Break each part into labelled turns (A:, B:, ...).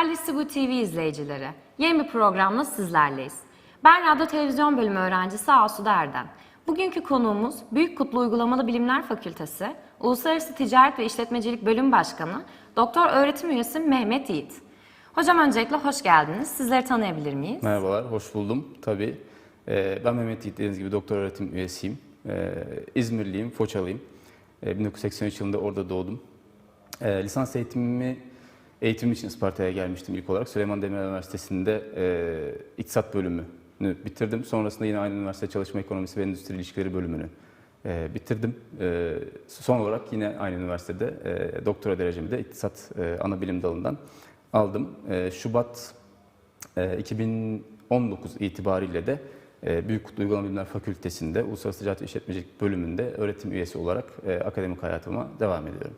A: Değerli Sibu TV izleyicileri, yeni bir programla sizlerleyiz. Ben Radyo Televizyon Bölümü öğrencisi Asude Erdem. Bugünkü konuğumuz Büyük Kutlu Uygulamalı Bilimler Fakültesi, Uluslararası Ticaret ve İşletmecilik Bölüm Başkanı, Doktor Öğretim Üyesi Mehmet Yiğit. Hocam öncelikle hoş geldiniz. Sizleri tanıyabilir miyiz?
B: Merhabalar, hoş buldum. Tabii. Ee, ben Mehmet Yiğit, dediğiniz gibi doktor öğretim üyesiyim. Ee, İzmirliyim, Foçalıyım. Ee, 1983 yılında orada doğdum. Lisans eğitimimi eğitim için Isparta'ya gelmiştim ilk olarak. Süleyman Demirel Üniversitesi'nde e, İktisat bölümünü bitirdim. Sonrasında yine aynı üniversitede çalışma ekonomisi ve endüstri ilişkileri bölümünü e, bitirdim. E, son olarak yine aynı üniversitede e, doktora derecemi de iktisat e, ana bilim dalından aldım. E, Şubat e, 2019 itibariyle de e, Büyük Kutlu Uygulama Bilimler Fakültesi'nde Uluslararası Ticaret ve İşletmecilik bölümünde öğretim üyesi olarak e, akademik hayatıma devam ediyorum.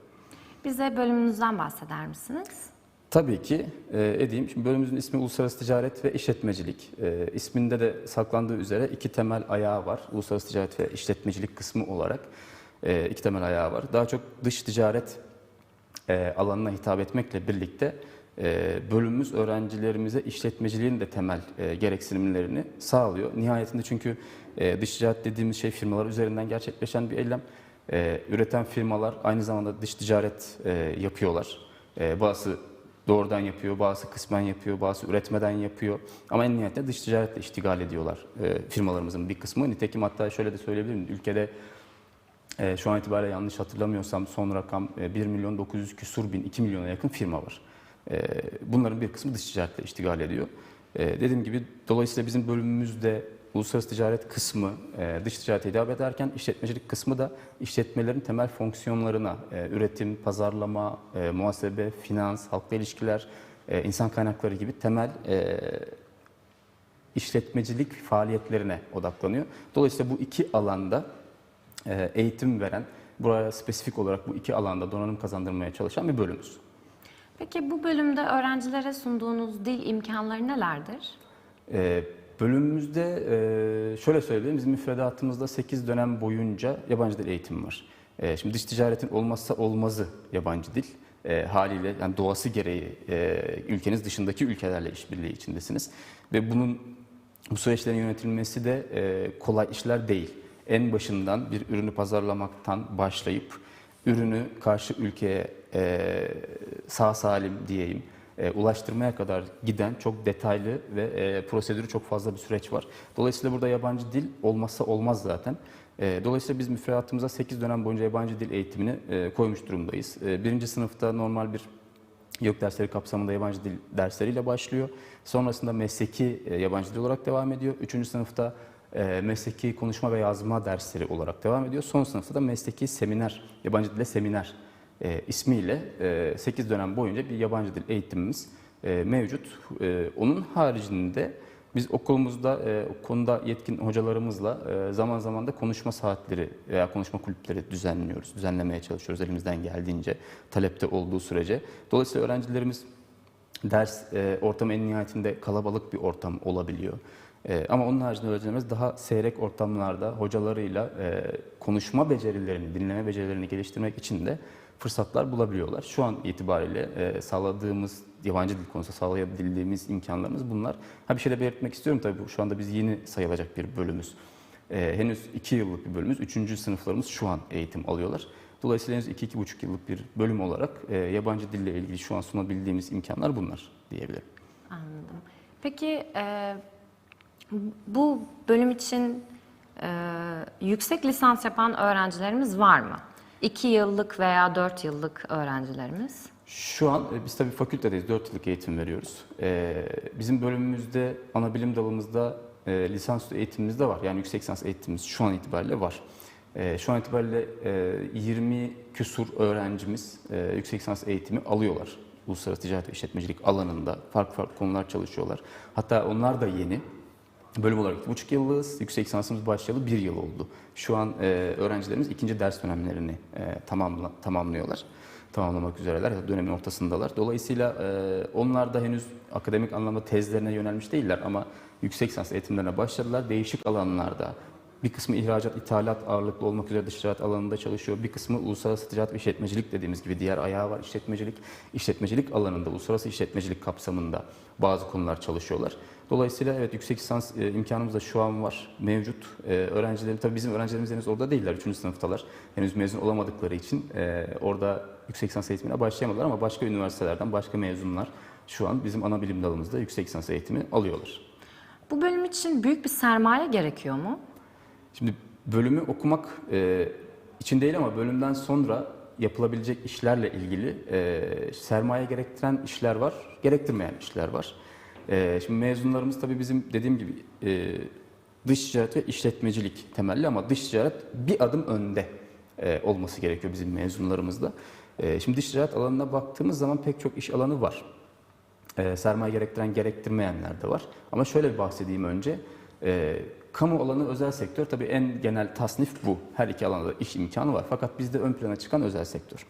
A: Bize bölümünüzden bahseder misiniz?
B: Tabii ki e, edeyim. Şimdi bölümümüzün ismi Uluslararası Ticaret ve İşletmecilik. E, isminde de saklandığı üzere iki temel ayağı var. Uluslararası Ticaret ve İşletmecilik kısmı olarak e, iki temel ayağı var. Daha çok dış ticaret e, alanına hitap etmekle birlikte e, bölümümüz öğrencilerimize işletmeciliğin de temel e, gereksinimlerini sağlıyor. Nihayetinde çünkü e, dış ticaret dediğimiz şey firmalar üzerinden gerçekleşen bir eylem. E, üreten firmalar aynı zamanda dış ticaret e, yapıyorlar. E, bazı doğrudan yapıyor, bazı kısmen yapıyor, bazı üretmeden yapıyor. Ama en nihayetinde dış ticaretle iştigal ediyorlar e, firmalarımızın bir kısmı. Nitekim hatta şöyle de söyleyebilirim. Ülkede e, şu an itibariyle yanlış hatırlamıyorsam son rakam e, 1 milyon 900 küsur bin, 2 milyona yakın firma var. E, bunların bir kısmı dış ticaretle iştigal ediyor. E, dediğim gibi dolayısıyla bizim bölümümüzde uluslararası ticaret kısmı e, dış ticarete hitap ederken işletmecilik kısmı da işletmelerin temel fonksiyonlarına e, üretim, pazarlama, e, muhasebe, finans, halkla ilişkiler, e, insan kaynakları gibi temel e, işletmecilik faaliyetlerine odaklanıyor. Dolayısıyla bu iki alanda e, eğitim veren, buraya spesifik olarak bu iki alanda donanım kazandırmaya çalışan bir bölümümüz.
A: Peki bu bölümde öğrencilere sunduğunuz dil imkanları nelerdir?
B: E, bölümümüzde e, şöyle söyleyeyim, bizim müfredatımızda 8 dönem boyunca yabancı dil eğitimi var. E, şimdi dış ticaretin olmazsa olmazı yabancı dil. E, haliyle yani doğası gereği e, ülkeniz dışındaki ülkelerle işbirliği içindesiniz. Ve bunun bu süreçlerin yönetilmesi de e, kolay işler değil. En başından bir ürünü pazarlamaktan başlayıp ürünü karşı ülkeye e, sağ salim diyeyim e, ulaştırmaya kadar giden çok detaylı ve e, prosedürü çok fazla bir süreç var. Dolayısıyla burada yabancı dil olmazsa olmaz zaten. E, dolayısıyla biz müfredatımıza 8 dönem boyunca yabancı dil eğitimini e, koymuş durumdayız. E, birinci sınıfta normal bir YÖK dersleri kapsamında yabancı dil dersleriyle başlıyor. Sonrasında mesleki e, yabancı dil olarak devam ediyor. Üçüncü sınıfta e, mesleki konuşma ve yazma dersleri olarak devam ediyor. Son sınıfta da mesleki seminer, yabancı dille seminer e, ismiyle e, 8 dönem boyunca bir yabancı dil eğitimimiz e, mevcut. E, onun haricinde biz okulumuzda e, konuda yetkin hocalarımızla e, zaman zaman da konuşma saatleri veya konuşma kulüpleri düzenliyoruz, düzenlemeye çalışıyoruz elimizden geldiğince, talepte olduğu sürece. Dolayısıyla öğrencilerimiz ders e, ortamı en nihayetinde kalabalık bir ortam olabiliyor. E, ama onun haricinde öğrencilerimiz daha seyrek ortamlarda hocalarıyla e, konuşma becerilerini, dinleme becerilerini geliştirmek için de fırsatlar bulabiliyorlar. Şu an itibariyle e, sağladığımız yabancı dil konusunda sağlayabildiğimiz imkanlarımız bunlar. Ha bir şey de belirtmek istiyorum tabii şu anda biz yeni sayılacak bir bölümümüz. E, henüz 2 yıllık bir bölümümüz. 3. sınıflarımız şu an eğitim alıyorlar. Dolayısıyla henüz 2-2,5 yıllık bir bölüm olarak e, yabancı dille ilgili şu an sunabildiğimiz imkanlar bunlar diyebilirim.
A: Anladım. Peki e, bu bölüm için e, yüksek lisans yapan öğrencilerimiz var mı? 2 yıllık veya 4 yıllık öğrencilerimiz.
B: Şu an e, biz tabii fakültedeyiz, 4 yıllık eğitim veriyoruz. E, bizim bölümümüzde, ana bilim dalımızda e, lisansüstü eğitimimiz de var. Yani yüksek lisans eğitimimiz şu an itibariyle var. E, şu an itibariyle e, 20 küsur öğrencimiz e, yüksek lisans eğitimi alıyorlar. Uluslararası ticaret ve işletmecilik alanında farklı farklı konular çalışıyorlar. Hatta onlar da yeni. Bölüm olarak iki buçuk yıllığız. Yüksek lisansımız başlayalı bir yıl oldu. Şu an e, öğrencilerimiz ikinci ders dönemlerini e, tamamla, tamamlıyorlar. Tamamlamak üzereler dönemin ortasındalar. Dolayısıyla e, onlar da henüz akademik anlamda tezlerine yönelmiş değiller ama yüksek lisans eğitimlerine başladılar. Değişik alanlarda Bir kısmı ihracat, ithalat ağırlıklı olmak üzere dış ticaret alanında çalışıyor. Bir kısmı uluslararası ticaret ve işletmecilik dediğimiz gibi diğer ayağı var işletmecilik. İşletmecilik alanında, uluslararası işletmecilik kapsamında bazı konular çalışıyorlar. Dolayısıyla evet yüksek lisans e, imkanımız da şu an var, mevcut. E, öğrencilerim, tabii bizim öğrencilerimiz henüz orada değiller, 3. sınıftalar. Henüz mezun olamadıkları için e, orada yüksek lisans eğitimine başlayamadılar ama başka üniversitelerden başka mezunlar şu an bizim ana bilim dalımızda yüksek lisans eğitimi alıyorlar.
A: Bu bölüm için büyük bir sermaye gerekiyor mu?
B: Şimdi bölümü okumak e, için değil ama bölümden sonra yapılabilecek işlerle ilgili e, sermaye gerektiren işler var, gerektirmeyen işler var. E, şimdi mezunlarımız tabii bizim dediğim gibi e, dış ticaret ve işletmecilik temelli ama dış ticaret bir adım önde e, olması gerekiyor bizim mezunlarımızda. E, şimdi dış ticaret alanına baktığımız zaman pek çok iş alanı var. Sermaye gerektiren gerektirmeyenler de var. Ama şöyle bir bahsedeyim önce. Kamu alanı özel sektör tabii en genel tasnif bu. Her iki alanda da iş imkanı var. Fakat bizde ön plana çıkan özel sektör.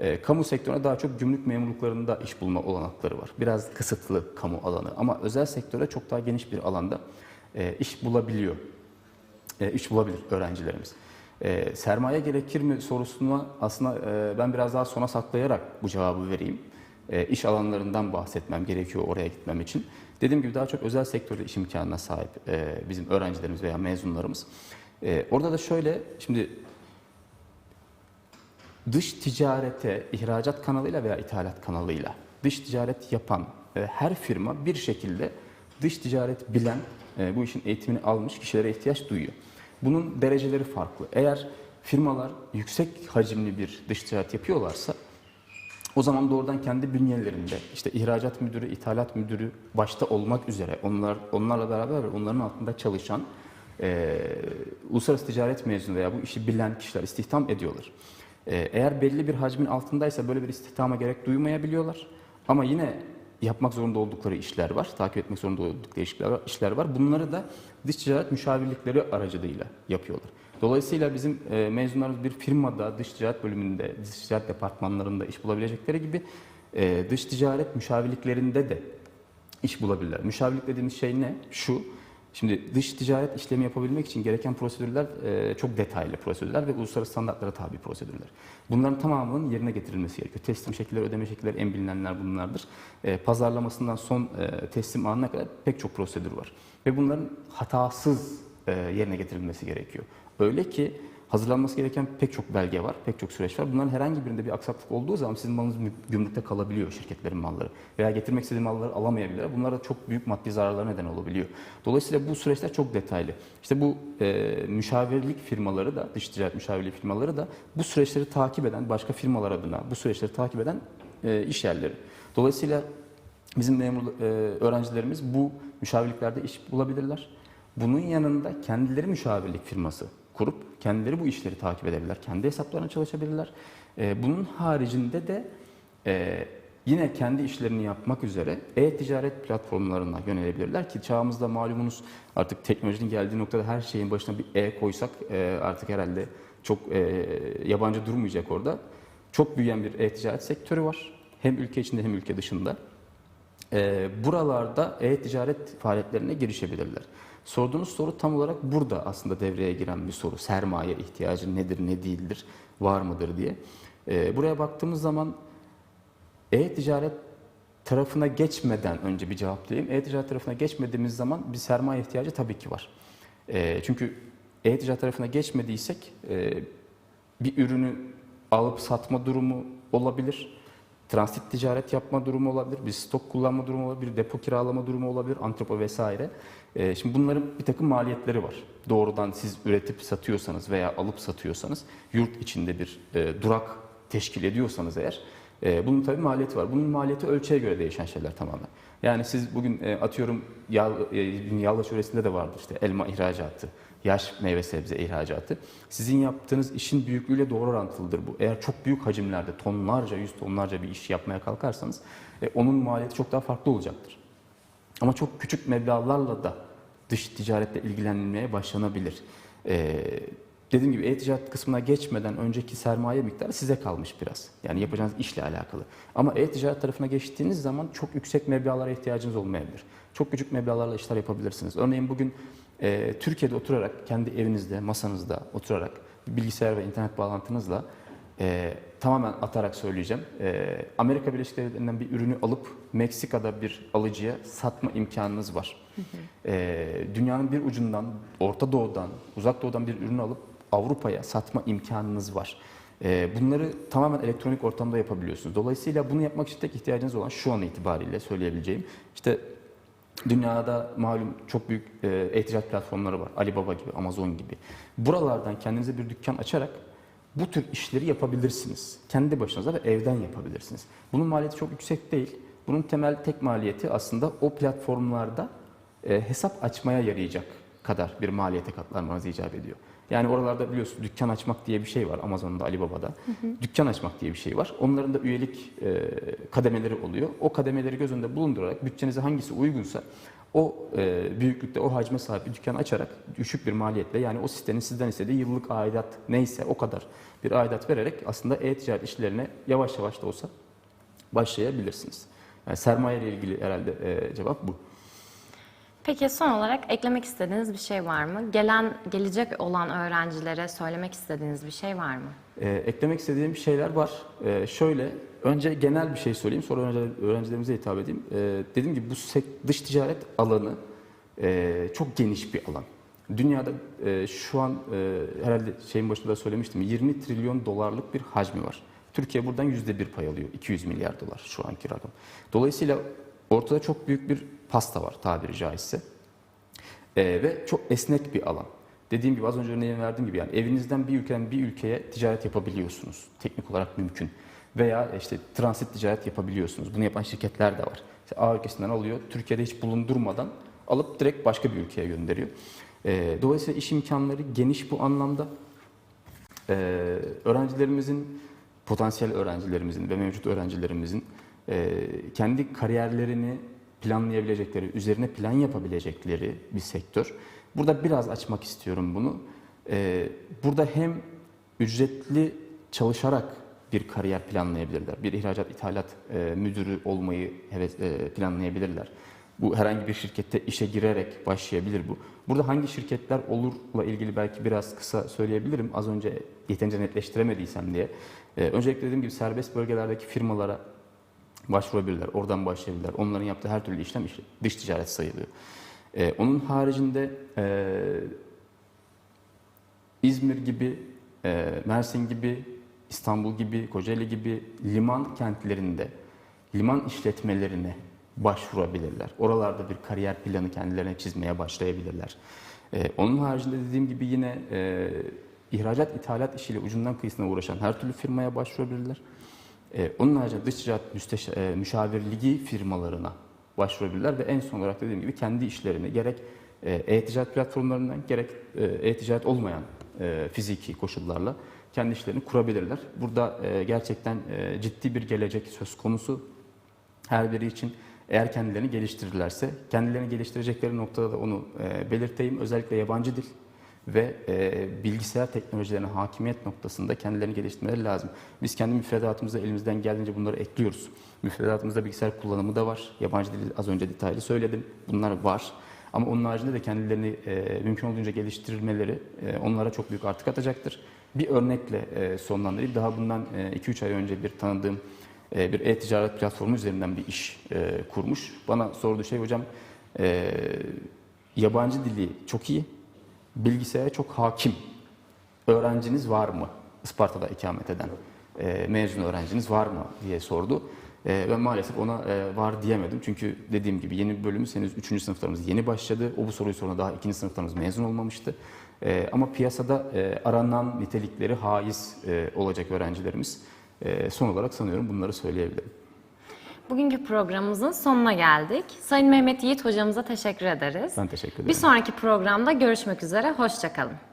B: E, kamu sektörüne daha çok gümrük memurluklarında iş bulma olanakları var. Biraz kısıtlı kamu alanı ama özel sektöre çok daha geniş bir alanda e, iş bulabiliyor. E, iş bulabilir öğrencilerimiz. E, sermaye gerekir mi sorusuna aslında e, ben biraz daha sona saklayarak bu cevabı vereyim. E, iş alanlarından bahsetmem gerekiyor oraya gitmem için. Dediğim gibi daha çok özel sektörde iş imkanına sahip e, bizim öğrencilerimiz veya mezunlarımız. E, orada da şöyle, şimdi dış ticarete ihracat kanalıyla veya ithalat kanalıyla dış ticaret yapan e, her firma bir şekilde dış ticaret bilen, e, bu işin eğitimini almış kişilere ihtiyaç duyuyor. Bunun dereceleri farklı. Eğer firmalar yüksek hacimli bir dış ticaret yapıyorlarsa o zaman doğrudan kendi bünyelerinde işte ihracat müdürü, ithalat müdürü başta olmak üzere onlar onlarla beraber onların altında çalışan e, uluslararası ticaret mezunu veya bu işi bilen kişiler istihdam ediyorlar. E, eğer belli bir hacmin altındaysa böyle bir istihdama gerek duymayabiliyorlar. Ama yine yapmak zorunda oldukları işler var, takip etmek zorunda oldukları işler var. Bunları da dış ticaret müşavirlikleri aracılığıyla yapıyorlar. Dolayısıyla bizim e, mezunlarımız bir firmada, dış ticaret bölümünde, dış ticaret departmanlarında iş bulabilecekleri gibi e, dış ticaret müşavirliklerinde de iş bulabilirler. Müşavirlik dediğimiz şey ne? Şu, şimdi dış ticaret işlemi yapabilmek için gereken prosedürler e, çok detaylı prosedürler ve uluslararası standartlara tabi prosedürler. Bunların tamamının yerine getirilmesi gerekiyor. Teslim şekilleri, ödeme şekilleri en bilinenler bunlardır. E, pazarlamasından son e, teslim anına kadar pek çok prosedür var. Ve bunların hatasız e, yerine getirilmesi gerekiyor. Öyle ki hazırlanması gereken pek çok belge var, pek çok süreç var. Bunların herhangi birinde bir aksaklık olduğu zaman sizin malınız gümrükte kalabiliyor şirketlerin malları. Veya getirmek istediği malları alamayabilirler. Bunlar da çok büyük maddi zararlara neden olabiliyor. Dolayısıyla bu süreçler çok detaylı. İşte bu e, müşavirlik firmaları da, dış ticaret müşavirlik firmaları da bu süreçleri takip eden, başka firmalar adına bu süreçleri takip eden e, iş yerleri. Dolayısıyla bizim memur e, öğrencilerimiz bu müşavirliklerde iş bulabilirler. Bunun yanında kendileri müşavirlik firması kurup kendileri bu işleri takip edebilirler. Kendi hesaplarına çalışabilirler. Ee, bunun haricinde de e, yine kendi işlerini yapmak üzere e-ticaret platformlarına yönelebilirler ki çağımızda malumunuz artık teknolojinin geldiği noktada her şeyin başına bir e koysak e, artık herhalde çok e, yabancı durmayacak orada. Çok büyüyen bir e-ticaret sektörü var. Hem ülke içinde hem ülke dışında. E, buralarda e-ticaret faaliyetlerine girişebilirler. Sorduğunuz soru tam olarak burada aslında devreye giren bir soru. Sermaye ihtiyacı nedir, ne değildir, var mıdır diye. E, buraya baktığımız zaman e-ticaret tarafına geçmeden önce bir cevaplayayım. E-ticaret tarafına geçmediğimiz zaman bir sermaye ihtiyacı tabii ki var. E, çünkü e-ticaret tarafına geçmediysek e, bir ürünü alıp satma durumu olabilir. Transit ticaret yapma durumu olabilir, bir stok kullanma durumu olabilir, depo kiralama durumu olabilir, antrepo vesaire. Ee, şimdi bunların bir takım maliyetleri var. Doğrudan siz üretip satıyorsanız veya alıp satıyorsanız, yurt içinde bir e, durak teşkil ediyorsanız eğer, e, bunun tabii maliyeti var. Bunun maliyeti ölçüye göre değişen şeyler tamamen. Yani siz bugün e, atıyorum yağ, e, de vardır işte elma ihracatı, yaş meyve sebze ihracatı. Sizin yaptığınız işin büyüklüğüyle doğru orantılıdır bu. Eğer çok büyük hacimlerde tonlarca, yüz tonlarca bir iş yapmaya kalkarsanız onun maliyeti çok daha farklı olacaktır. Ama çok küçük meblağlarla da dış ticaretle ilgilenilmeye başlanabilir. E, dediğim gibi e-ticaret kısmına geçmeden önceki sermaye miktarı size kalmış biraz. Yani yapacağınız işle alakalı. Ama e-ticaret tarafına geçtiğiniz zaman çok yüksek meblağlara ihtiyacınız olmayabilir. Çok küçük meblağlarla işler yapabilirsiniz. Örneğin bugün e, Türkiye'de oturarak, kendi evinizde, masanızda oturarak, bilgisayar ve internet bağlantınızla e, tamamen atarak söyleyeceğim. E, Amerika Birleşik Devletleri'nden bir ürünü alıp Meksika'da bir alıcıya satma imkanınız var. E, dünyanın bir ucundan, Orta Doğu'dan, Uzak Doğu'dan bir ürünü alıp Avrupa'ya satma imkanınız var. Bunları tamamen elektronik ortamda yapabiliyorsunuz. Dolayısıyla bunu yapmak için tek ihtiyacınız olan şu an itibariyle söyleyebileceğim. İşte Dünyada malum çok büyük e, e-ticaret platformları var. Alibaba gibi, Amazon gibi. Buralardan kendinize bir dükkan açarak bu tür işleri yapabilirsiniz. Kendi başınıza ve evden yapabilirsiniz. Bunun maliyeti çok yüksek değil. Bunun temel tek maliyeti aslında o platformlarda e, hesap açmaya yarayacak kadar bir maliyete katlanmanız icap ediyor. Yani oralarda biliyorsunuz dükkan açmak diye bir şey var Amazon'da, Alibaba'da. Dükkan açmak diye bir şey var. Onların da üyelik e, kademeleri oluyor. O kademeleri göz önünde bulundurarak bütçenize hangisi uygunsa o e, büyüklükte, o hacme sahip bir dükkan açarak düşük bir maliyetle yani o sitenin sizden istediği yıllık aidat neyse o kadar bir aidat vererek aslında e-ticaret işlerine yavaş yavaş da olsa başlayabilirsiniz. Yani sermaye ile ilgili herhalde e, cevap bu.
A: Peki son olarak eklemek istediğiniz bir şey var mı? Gelen, gelecek olan öğrencilere söylemek istediğiniz bir şey var mı?
B: Ee, eklemek istediğim şeyler var. Ee, şöyle, önce genel bir şey söyleyeyim, sonra öğrenci- öğrencilerimize hitap edeyim. Ee, dediğim gibi bu dış ticaret alanı e, çok geniş bir alan. Dünyada e, şu an e, herhalde şeyin başında da söylemiştim, 20 trilyon dolarlık bir hacmi var. Türkiye buradan yüzde bir pay alıyor, 200 milyar dolar şu anki rakam. Dolayısıyla ortada çok büyük bir pasta var tabiri caizse. Ee, ve çok esnek bir alan. Dediğim gibi az önce örneğini verdiğim gibi yani evinizden bir ülkeden bir ülkeye ticaret yapabiliyorsunuz. Teknik olarak mümkün. Veya işte transit ticaret yapabiliyorsunuz. Bunu yapan şirketler de var. İşte A ülkesinden alıyor, Türkiye'de hiç bulundurmadan alıp direkt başka bir ülkeye gönderiyor. Ee, dolayısıyla iş imkanları geniş bu anlamda. Ee, öğrencilerimizin, potansiyel öğrencilerimizin ve mevcut öğrencilerimizin e, kendi kariyerlerini planlayabilecekleri, üzerine plan yapabilecekleri bir sektör. Burada biraz açmak istiyorum bunu. Ee, burada hem ücretli çalışarak bir kariyer planlayabilirler. Bir ihracat ithalat e, müdürü olmayı heves, e, planlayabilirler. Bu herhangi bir şirkette işe girerek başlayabilir bu. Burada hangi şirketler olurla ilgili belki biraz kısa söyleyebilirim. Az önce yeterince netleştiremediysem diye. Ee, öncelikle dediğim gibi serbest bölgelerdeki firmalara başvurabilirler, oradan başlayabilirler. Onların yaptığı her türlü işlem iş- dış ticaret sayılıyor. Ee, onun haricinde e, İzmir gibi, e, Mersin gibi, İstanbul gibi, Kocaeli gibi liman kentlerinde liman işletmelerine başvurabilirler. Oralarda bir kariyer planı kendilerine çizmeye başlayabilirler. Ee, onun haricinde dediğim gibi yine e, ihracat ithalat işiyle ucundan kıyısına uğraşan her türlü firmaya başvurabilirler. Ee, onun haricinde dış ticaret müsteşa- e, müşavirliği firmalarına başvurabilirler ve en son olarak dediğim gibi kendi işlerini gerek e, e-ticaret platformlarından gerek e, e-ticaret olmayan e, fiziki koşullarla kendi işlerini kurabilirler. Burada e, gerçekten e, ciddi bir gelecek söz konusu her biri için eğer kendilerini geliştirirlerse, kendilerini geliştirecekleri noktada da onu e, belirteyim. Özellikle yabancı dil ve e, bilgisayar teknolojilerine hakimiyet noktasında kendilerini geliştirmeleri lazım. Biz kendi müfredatımızda elimizden geldiğince bunları ekliyoruz. Müfredatımızda bilgisayar kullanımı da var. Yabancı dili az önce detaylı söyledim. Bunlar var. Ama onun haricinde de kendilerini e, mümkün olduğunca geliştirmeleri e, onlara çok büyük artı katacaktır. Bir örnekle e, sonlandırayım. Daha bundan 2-3 ay önce bir tanıdığım e, bir e-ticaret platformu üzerinden bir iş e, kurmuş. Bana sorduğu şey hocam e, yabancı dili çok iyi, bilgisayara çok hakim öğrenciniz var mı? Isparta'da ikamet eden e, mezun öğrenciniz var mı diye sordu. E, ben maalesef ona e, var diyemedim. Çünkü dediğim gibi yeni bir bölümümüz henüz 3. sınıflarımız yeni başladı. O bu soruyu sonra daha 2. sınıflarımız mezun olmamıştı. E, ama piyasada e, aranan nitelikleri haiz e, olacak öğrencilerimiz. E, son olarak sanıyorum bunları söyleyebilirim.
A: Bugünkü programımızın sonuna geldik. Sayın Mehmet Yiğit hocamıza teşekkür ederiz.
B: Ben teşekkür ederim.
A: Bir sonraki programda görüşmek üzere. Hoşçakalın.